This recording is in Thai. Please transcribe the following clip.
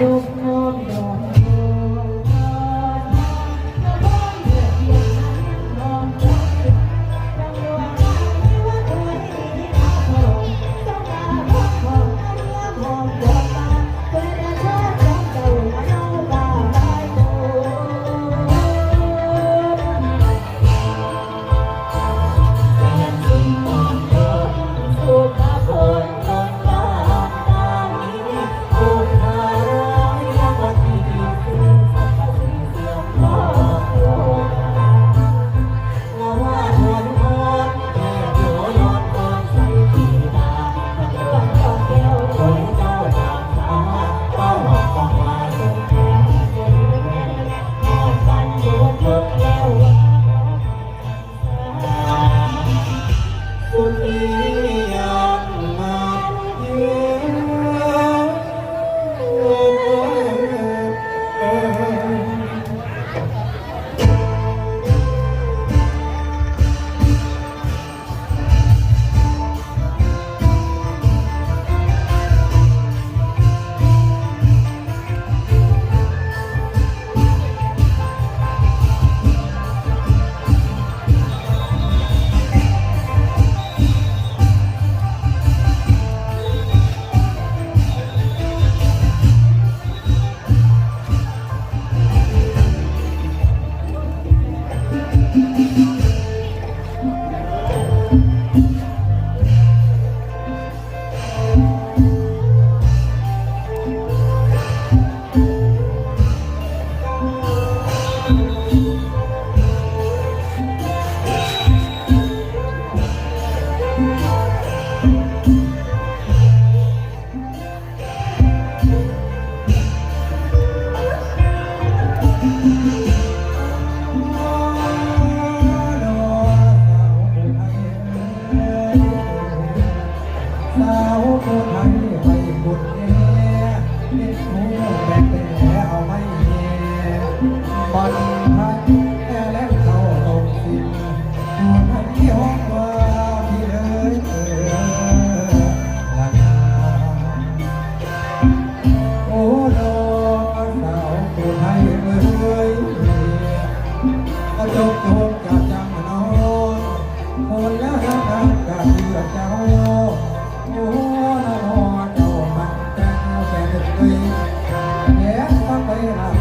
ลูก เธไทยไปบุญแน่เน็ตหูแบกแต่เอาไม่แน่บอลไทยแต่แล้วเขาตกสินนั่นที่หองว่าพี่เอ๋ยเออลังโอ้ดอกสาวผู้ไทยเอ้ยกระจกทนกัจังน้องคนแล้วทนกัเพื่อเจ้า Yeah.